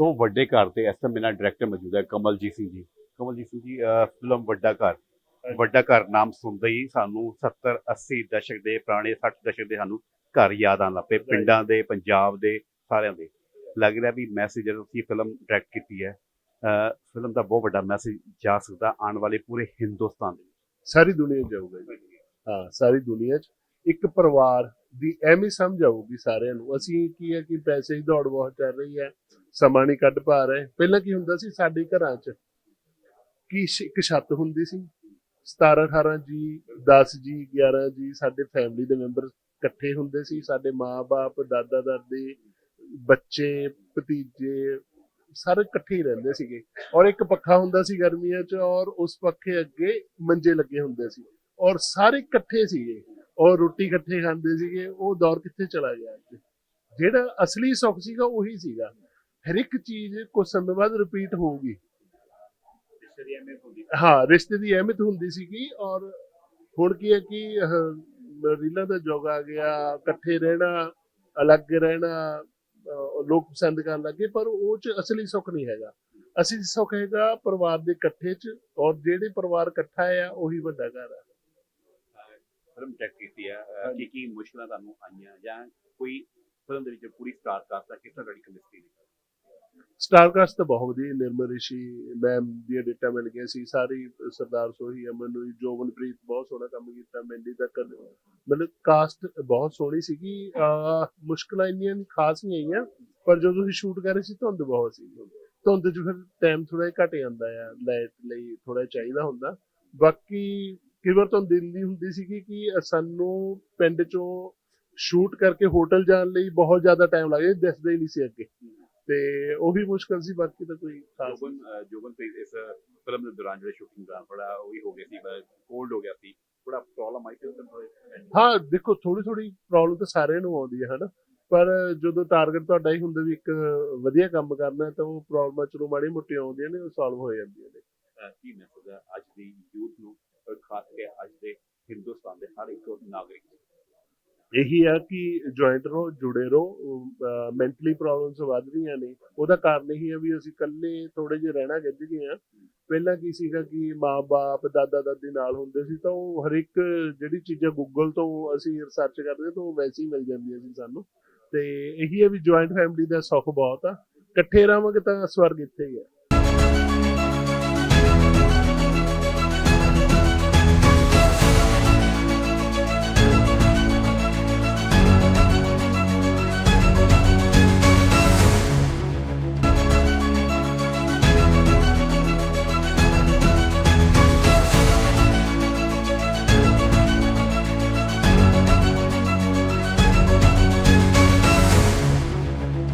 ਸੋ ਵੱਡੇ ਘਰ ਤੇ ਇਸ ਟਾਈਮ ਮੇਰਾ ਡਾਇਰੈਕਟਰ ਮੌਜੂਦ ਹੈ ਕਮਲਜੀਤ ਸਿੰਘ ਜੀ। ਕਮਲਜੀਤ ਸਿੰਘ ਜੀ ਫਿਲਮ ਵੱਡਾ ਘਰ। ਵੱਡਾ ਘਰ ਨਾਮ ਸੁਣਦੇ ਹੀ ਸਾਨੂੰ 70 80 ਦਸ਼ਕ ਦੇ ਪੁਰਾਣੇ 60 ਦਸ਼ਕ ਦੇ ਸਾਨੂੰ ਘਰ ਯਾਦ ਆਉਣ ਲੱਗ ਪਏ। ਪਿੰਡਾਂ ਦੇ ਪੰਜਾਬ ਦੇ ਸਾਰਿਆਂ ਦੇ। ਲੱਗ ਰਿਹਾ ਵੀ ਮੈਸੇਜ ਜਦੋਂ ਤੁਸੀਂ ਫਿਲਮ ਡਾਇਰੈਕਟ ਕੀਤੀ ਹੈ ਫਿਲਮ ਦਾ ਬਹੁਤ ਵੱਡਾ ਮੈਸੇਜ ਜਾ ਸਕਦਾ ਆਉਣ ਵਾਲੇ ਪੂਰੇ ਹਿੰਦੁਸਤਾਨ ਦੇ ਸਾਰੀ ਦੁਨੀਆ ਜਾਊਗਾ ਜੀ। ਹਾਂ ਸਾਰੀ ਦੁਨੀਆ 'ਚ। ਇੱਕ ਪਰਿਵਾਰ ਦੀ ਅਹਿਮੀ ਸਮਝ ਆਊਗੀ ਸਾਰਿਆਂ ਨੂੰ। ਅਸੀਂ ਕੀ ਹੈ ਕਿ ਪੈਸੇ ਦੀ ਦੌੜ ਬਹੁਤ ਚੱਲ ਰਹੀ ਹੈ, ਸਮਾਂ ਨਹੀਂ ਕੱਢ ਪਾ ਰਹੇ। ਪਹਿਲਾਂ ਕੀ ਹੁੰਦਾ ਸੀ, ਸਾਡੇ ਘਰਾਂ 'ਚ ਕੀ ਇੱਕ ਛੱਤ ਹੁੰਦੀ ਸੀ 17 18 ਜੀ 10 ਜੀ 11 ਜੀ ਸਾਡੇ ਫੈਮਿਲੀ ਦੇ ਮੈਂਬਰ ਇਕੱਠੇ ਹੁੰਦੇ ਸੀ। ਸਾਡੇ ਮਾਪੇ ਦਾਦਾ ਦਾਦੀ ਬੱਚੇ, ਭਤੀਜੇ ਸਾਰੇ ਇਕੱਠੇ ਹੀ ਰਹਿੰਦੇ ਸੀਗੇ। ਔਰ ਇੱਕ ਪੱਖਾ ਹੁੰਦਾ ਸੀ ਗਰਮੀਆਂ 'ਚ ਔਰ ਉਸ ਪੱਖੇ ਅੱਗੇ ਮੰਜੇ ਲੱਗੇ ਹੁੰਦੇ ਸੀ। ਔਰ ਸਾਰੇ ਇਕੱਠੇ ਸੀਗੇ। ਔਰ ਰੋਟੀ ਇਕੱਠੇ ਖਾਂਦੇ ਸੀਗੇ ਉਹ ਦੌਰ ਕਿੱਥੇ ਚਲਾ ਗਿਆ ਜਿਹੜਾ ਅਸਲੀ ਸੁੱਖ ਸੀਗਾ ਉਹੀ ਸੀਗਾ। ਹਰ ਇੱਕ ਚੀਜ਼ ਕੁਝ ਸਮੇਂ ਬਾਅਦ ਰਿਪੀਟ ਹੋਊਗੀ। ਹਾਂ ਰਿਸ਼ਤੇ ਦੀ ਅਹਿਮੀਅਤ ਹੁੰਦੀ ਸੀਗੀ ਔਰ ਹੁਣ ਕੀ ਹੈ ਕਿ ਰੀਲਾਂ ਦਾ ਯੁੱਗ ਆ ਗਿਆ ਇਕੱਠੇ ਰਹਿਣਾ ਅਲੱਗ ਰਹਿਣਾ ਲੋਕ ਪਸੰਦ ਕਰਨ ਲੱਗੇ ਪਰ ਉਹ ਚ ਅਸਲੀ ਸੁੱਖ ਨਹੀਂ ਹੈਗਾ। ਅਸਲੀ ਸੁੱਖ ਹੈਗਾ ਪਰਿਵਾਰ ਦੇ ਇਕੱਠੇ ਚ ਔਰ ਜਿਹੜੇ ਪਰਿਵਾਰ ਇਕੱਠਾ ਆ ਉਹੀ ਵੱਡਾ ਘਰ ਆ। ਫਿਲਮ ਡਾਇਰੈਕਟ ਕੀਤੀ ਹੈ ਕੀ ਕੀ ਮੁਸ਼ਕਲਾਂ ਤੁਹਾਨੂੰ ਆਈਆਂ ਜਾਂ ਕੋਈ ਫਿਲਮ ਦੇ ਵਿੱਚ ਪੂਰੀ ਸਟਾਰ ਕਾਸਟ ਦਾ ਕਿਸ ਤਰ੍ਹਾਂ ਤੁਹਾਡੀ ਕੈਮਿਸਟਰੀ ਸਟਾਰਕਾਸਟ ਤਾਂ ਬਹੁਤ ਵਧੀਆ ਨਿਰਮਲ ਰਿਸ਼ੀ ਮੈਮ ਦੀਆਂ ਡੇਟਾ ਮਿਲ ਗਿਆ ਸੀ ਸਾਰੀ ਸਰਦਾਰ ਸੋਹੀ ਅਮਨ ਨੂੰ ਜੋਬਨਪ੍ਰੀਤ ਬਹੁਤ ਸੋਹਣਾ ਕੰਮ ਕੀਤਾ ਮੈਂਡੀ ਤੱਕ ਮਤਲਬ ਕਾਸਟ ਬਹੁਤ ਸੋਹਣੀ ਸੀਗੀ ਮੁਸ਼ਕਲਾਂ ਇੰਨੀਆਂ ਖਾਸ ਨਹੀਂ ਆਈਆਂ ਪਰ ਜਦੋਂ ਤੁਸੀਂ ਸ਼ੂਟ ਕਰ ਰਹੇ ਸੀ ਧੁੰਦ ਬਹੁਤ ਸੀ ਧੁੰਦ 'ਚ ਫਿਰ ਟਾਈਮ ਥੋੜਾ ਘਟ ਜਾਂਦਾ ਆ ਲਾਈਟ ਲਈ ਥੋੜਾ ਚਾਹੀਦਾ ਹੁੰਦਾ। ਬਾਕੀ ਕਈ ਵਾਰ ਤੁਹਾਨੂੰ ਦਿਨ ਦੀ ਹੁੰਦੀ ਸੀਗੀ ਕਿ ਸਾਨੂੰ ਪਿੰਡ 'ਚੋਂ ਸ਼ੂਟ ਕਰਕੇ ਹੋਟਲ ਜਾਣ ਲਈ ਬਹੁਤ ਜ਼ਿਆਦਾ ਟਾਈਮ ਲੱਗ ਜਾਂਦਾ ਦਿਸਦਾ ਹੀ ਨਹੀਂ ਸੀ ਅੱਗੇ। ਤੇ ਉਹ ਵੀ ਮੁਸ਼ਕਲ ਸੀ ਬਾਕੀ ਤਾਂ ਕੋਈ ਖਾਸ ਜੋਬਨ ਜੋਬਨ ਪ੍ਰੀਤ ਇਸ ਫਿਲਮ ਦੇ ਦੌਰਾਨ ਜਿਹੜੇ ਸ਼ੂਟਿੰਗ ਦੌਰਾਨ ਥੋੜਾ ਉਹ ਵੀ ਹੋ ਗਿਆ ਸੀ ਕੋਲਡ ਹੋ ਗਿਆ ਸੀ ਥੋੜਾ ਪ੍ਰੋਬਲਮ ਆਈ ਸੀ ਹਾਂ ਦੇਖੋ ਥੋੜੀ ਥੋੜੀ ਪ੍ਰੋਬਲਮ ਤਾਂ ਸਾਰਿਆਂ ਨੂੰ ਆਉਂਦੀ ਹੈ ਹਨਾ। ਪਰ ਜਦੋਂ ਟਾਰਗੇਟ ਤੁਹਾਡਾ ਹੀ ਹੁੰਦਾ ਵੀ ਇੱਕ ਵਧੀਆ ਕੰਮ ਕਰਨਾ ਤਾਂ ਉਹ ਪ੍ਰੋਬਲਮਾਂ ਚਲੋ ਮਾੜੀ ਮੋਟੀ ਆਉਂਦੀਆਂ ਨੇ ਉਹ ਸੋਲਵ ਹੋ ਜਾਂਦੀਆਂ ਨੇ। ਕੀ ਮੈਸੇਜ ਹੈ ਅੱਜ ਦੀ ਯੂਥ ਨੂੰ, ਔਰ ਖਾਸ ਕਰਕੇ ਅੱਜ ਦੇ ਹਿੰਦੁਸਤਾਨ ਦੇ ਹਰ ਇੱਕ ਨਾਗਰਿਕ ਨੂੰ? ਇਹੀ ਆ ਕਿ ਜੁਆਇੰਟ ਰਹੋ, ਜੁੜੇ ਰਹੋ ਮੈਂਟਲੀ ਪ੍ਰੋਬਲਮਸ ਵੱਧ ਰਹੀਆਂ ਨੇ। ਉਹਦਾ ਕਾਰਨ ਇਹੀ ਆ ਵੀ ਅਸੀਂ ਇਕੱਲੇ ਥੋੜੇ ਜਿਹਾ ਰਹਿਣਾ ਗਿੱਜ ਗਏ ਆ ਪਹਿਲਾਂ ਕੀ ਸੀਗਾ ਕਿ ਮਾਂ-ਬਾਪ ਦਾਦਾ ਦਾਦੀ ਨਾਲ ਹੁੰਦੇ ਸੀ ਤਾਂ ਉਹ ਹਰ ਇੱਕ ਜਿਹੜੀ ਚੀਜ਼ਾਂ ਗੂਗਲ ਤੋਂ ਅਸੀਂ ਰਿਸਰਚ ਕਰਦੇ ਤਾਂ ਉਹ ਵੈਸੇ ਹੀ ਮਿਲ ਜਾਂਦੀਆਂ ਸੀ ਸਾਨੂੰ। ਤੇ ਇਹੀ ਆ ਵੀ ਜੁਆਇੰਟ ਫੈਮਿਲੀ ਦਾ ਸੁੱਖ ਬਹੁਤ ਆ। ਇਕੱਠੇ ਰਹਾਂਗੇ ਤਾਂ ਸਵਰਗ ਇੱਥੇ ਹੀ ਆ